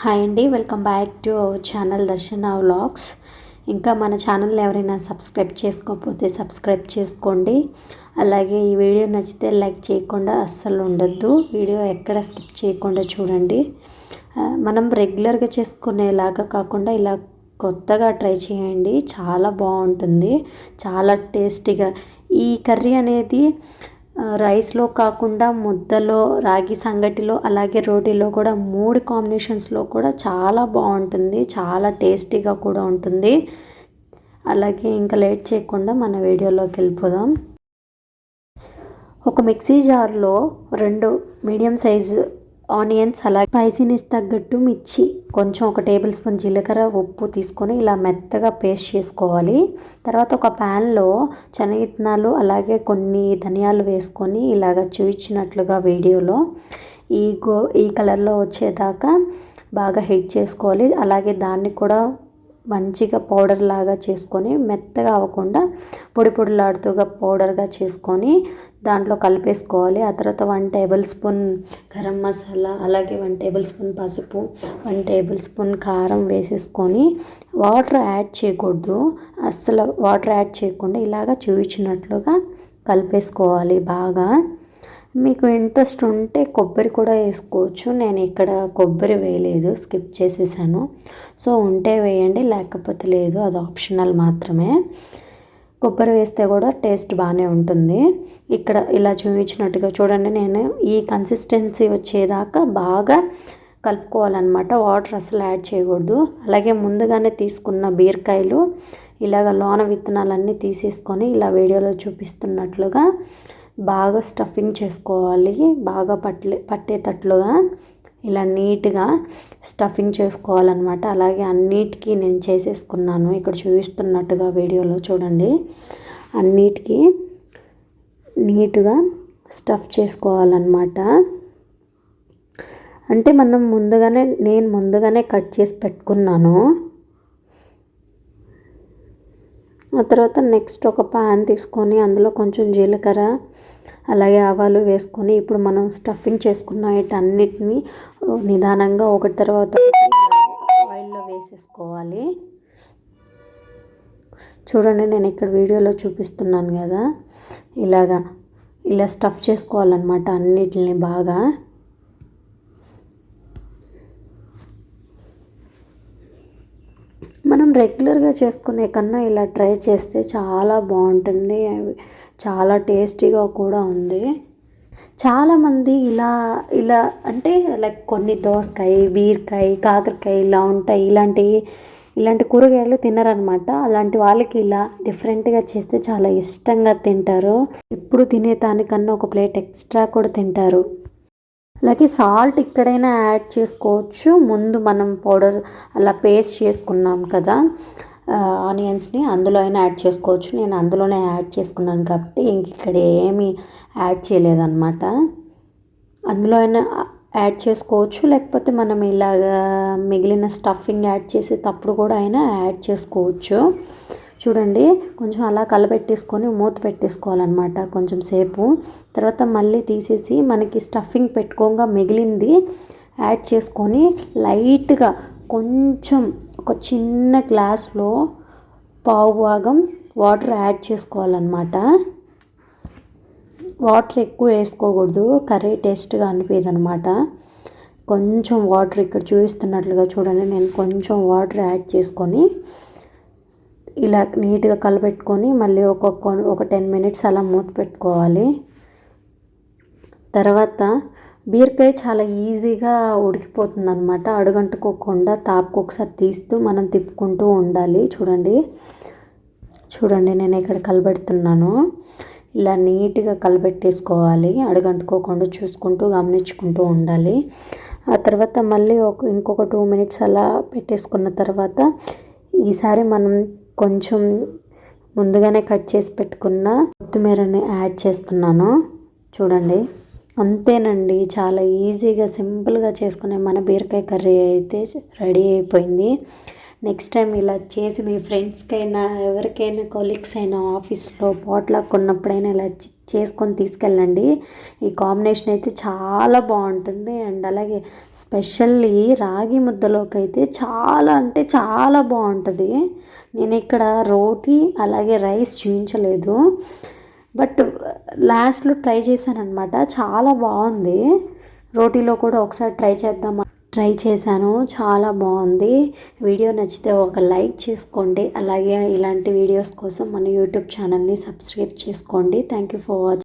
Hi అండి welcome back to our channel Darshana vlogs. ఇంకా మన ఛానల్ ఎవరైనా సబ్స్క్రైబ్ చేసుకోకపోతే సబ్స్క్రైబ్ చేసుకోండి. అలాగే ఈ వీడియో నచ్చితే లైక్ చేయకుండా అస్సలు ఉండొద్దు. వీడియో ఎక్కడ స్కిప్ చేయకుండా చూడండి. మనం రెగ్యులర్గా చేసుకునేలాగా కాకుండా ఇలా కొత్తగా ట్రై చేయండి. చాలా బాగుంటుంది. చాలా టేస్టీగా. ఈ కర్రీ అనేది రైస్లో కాకుండా ముద్దలో రాగి సంగటిలో అలాగే రోటీలో కూడా మూడు కాంబినేషన్స్లో కూడా చాలా బాగుంటుంది. చాలా టేస్టీగా కూడా ఉంటుంది. అలాగే ఇంకా లేట్ చేయకుండా మన వీడియోలోకి వెళ్ళిపోదాం. ఒక మిక్సీ జార్లో రెండు మీడియం సైజు ఆనియన్స్ అలాగే స్పైసీనెస్ తగ్గట్టు మిర్చి కొంచెం ఒక టేబుల్ స్పూన్ జీలకర్ర ఉప్పు తీసుకొని ఇలా మెత్తగా పేస్ట్ చేసుకోవాలి. తర్వాత ఒక ప్యాన్లో శనగిత్తనాలు అలాగే కొన్ని ధనియాలు వేసుకొని ఇలాగ చూపించినట్లుగా వీడియోలో ఈ గో ఈ కలర్లో వచ్చేదాకా బాగా హీట్ చేసుకోవాలి. అలాగే దాన్ని కూడా మంచిగా పౌడర్ లాగా చేసుకొని మెత్తగా అవ్వకుండా పొడి పొడిలాడుతూగా పౌడర్గా చేసుకొని దాంట్లో కలిపేసుకోవాలి. ఆ తర్వాత one tablespoon garam masala అలాగే వన్ టేబుల్ స్పూన్ పసుపు వన్ టేబుల్ స్పూన్ కారం వేసేసుకొని వాటర్ యాడ్ చేయకూడదు. అస్సలు వాటర్ యాడ్ చేయకుండా ఇలాగ చూపించినట్లుగా కలిపేసుకోవాలి బాగా. మీకు ఇంట్రెస్ట్ ఉంటే కొబ్బరి కూడా వేసుకోవచ్చు. నేను ఇక్కడ కొబ్బరి వేయలేదు స్కిప్ చేసేసాను. సో ఉంటే వేయండి లేకపోతే లేదు అది ఆప్షనల్ మాత్రమే. కొబ్బరి వేస్తే కూడా టేస్ట్ బాగానే ఉంటుంది. ఇక్కడ ఇలా చూపించినట్టుగా చూడండి నేను ఈ కన్సిస్టెన్సీ వచ్చేదాకా బాగా కలుపుకోవాలన్నమాట. వాటర్ అసలు యాడ్ చేయకూడదు. అలాగే ముందుగానే తీసుకున్న బీరకాయలు ఇలాగ లోన విత్తనాలన్నీ తీసేసుకొని ఇలా వీడియోలో చూపిస్తున్నట్లుగా బాగా స్టఫింగ్ చేసుకోవాలి. బాగా పట్లే పట్టేటట్లుగా ఇలా నీట్గా స్టఫింగ్ చేసుకోవాలన్నమాట. అలాగే అన్నిటికీ నేను చేసేసుకున్నాను. ఇక్కడ చూపిస్తున్నట్టుగా వీడియోలో చూడండి. అన్నిటికీ నీట్గా స్టఫ్ చేసుకోవాలన్నమాట. అంటే మనం ముందుగానే నేను ముందుగానే కట్ చేసి పెట్టుకున్నాను. ఆ తర్వాత నెక్స్ట్ ఒక పాన్ తీసుకొని అందులో కొంచెం జీలకర్ర అలాగే ఆవాలు వేసుకొని ఇప్పుడు మనం స్టఫింగ్ చేసుకున్న వీటన్నిటిని నిదానంగా ఒకటి తర్వాత ఆయిల్లో వేసేసుకోవాలి. చూడండి నేను ఇక్కడ వీడియోలో చూపిస్తున్నాను కదా. ఇలాగా ఇలా స్టఫ్ చేసుకోవాలన్నమాట అన్నిటిని బాగా. మనం రెగ్యులర్గా చేసుకునే కన్నా ఇలా ట్రై చేస్తే చాలా బాగుంటుంది. చాలా టేస్టీగా కూడా ఉంది. చాలామంది ఇలా ఇలా అంటే లైక్ కొన్ని దోసకాయ బీరకాయ కాకరకాయ ఇలా ఉంటాయి. ఇలాంటివి ఇలాంటి కూరగాయలు తినరనమాట. అలాంటి వాళ్ళకి ఇలా డిఫరెంట్గా చేస్తే చాలా ఇష్టంగా తింటారు. ఎప్పుడు తినే దానికన్నా ఒక ప్లేట్ ఎక్స్ట్రా కూడా తింటారు. అలాగే సాల్ట్ ఇక్కడైనా యాడ్ చేసుకోవచ్చు. ముందు మనం పౌడర్ అలా పేస్ట్ చేసుకున్నాం కదా ఆనియన్స్ని అందులో అయినా యాడ్ చేసుకోవచ్చు. నేను అందులోనే యాడ్ చేసుకున్నాను కాబట్టి ఇంక ఇక్కడ ఏమీ యాడ్ చేయలేదన్నమాట. అందులో అయినా యాడ్ చేసుకోవచ్చు. లేకపోతే మనం ఇలాగా మిగిలిన స్టఫింగ్ యాడ్ చేసేటప్పుడు కూడా అయినా యాడ్ చేసుకోవచ్చు. చూడండి కొంచెం అలా కలబెట్టేసుకొని మూత పెట్టేసుకోవాలన్నమాట కొంచెం సేపు. తర్వాత మళ్ళీ తీసేసి మనకి స్టఫింగ్ పెట్టుకోగా మిగిలింది యాడ్ చేసుకొని లైట్గా కొంచెం ఒక చిన్న గ్లాస్లో పావు భాగం వాటర్ యాడ్ చేసుకోవాలన్నమాట. వాటర్ ఎక్కువ వేసుకోకూడదు కర్రీ టేస్ట్గా అనిపించదు కొంచెం వాటర్ ఇక్కడ చూపిస్తున్నట్లుగా చూడండి నేను కొంచెం వాటర్ యాడ్ చేసుకొని ఇలా నీట్గా కలపెట్టుకొని మళ్ళీ ఒక్కొక్క ఒక టెన్ మినిట్స్ అలా మూత పెట్టుకోవాలి. తర్వాత బీరకాయ చాలా ఈజీగా ఉడికిపోతుంది అనమాట అడుగంటుకోకుండా తాపుకు ఒకసారి తీస్తూ మనం తిప్పుకుంటూ ఉండాలి. చూడండి. చూడండి నేను ఇక్కడ కలబెడుతున్నాను. ఇలా నీట్గా కలబెట్టేసుకోవాలి. అడుగంటుకోకుండా చూసుకుంటూ గమనించుకుంటూ ఉండాలి. ఆ తర్వాత మళ్ళీ ఒక ఇంకొక టూ మినిట్స్ అలా పెట్టేసుకున్న తర్వాత ఈసారి మనం కొంచెం ముందుగానే కట్ చేసి పెట్టుకున్న కొత్తిమీరని యాడ్ చేస్తున్నాను. చూడండి. అంతేనండి. చాలా ఈజీగా సింపుల్గా చేసుకునే మన బీరకాయ కర్రీ అయితే రెడీ అయిపోయింది. నెక్స్ట్ టైం ఇలా చేసి మీ ఫ్రెండ్స్కైనా ఎవరికైనా కొలీగ్స్ అయినా ఆఫీస్లో పాట్లాక్ ఉన్నప్పుడైనా ఇలా చేసుకొని తీసుకెళ్ళండి. ఈ కాంబినేషన్ అయితే చాలా బాగుంటుంది. అండ్ అలాగే స్పెషల్లీ రాగి ముద్దలోకి అయితే చాలా అంటే చాలా బాగుంటుంది. నేను ఇక్కడ రోటీ అలాగే రైస్ చూపించలేదు బట్ లాస్ట్లో ట్రై చేశాను అనమాట చాలా బాగుంది. రోటీలో కూడా ఒకసారి ట్రై చేద్దాం ట్రై చేశాను. చాలా బాగుంది. వీడియో నచ్చితే ఒక లైక్ చేసుకోండి. అలాగే ఇలాంటి వీడియోస్ కోసం మన యూట్యూబ్ ఛానల్ని సబ్స్క్రైబ్ చేసుకోండి. Thank you for watching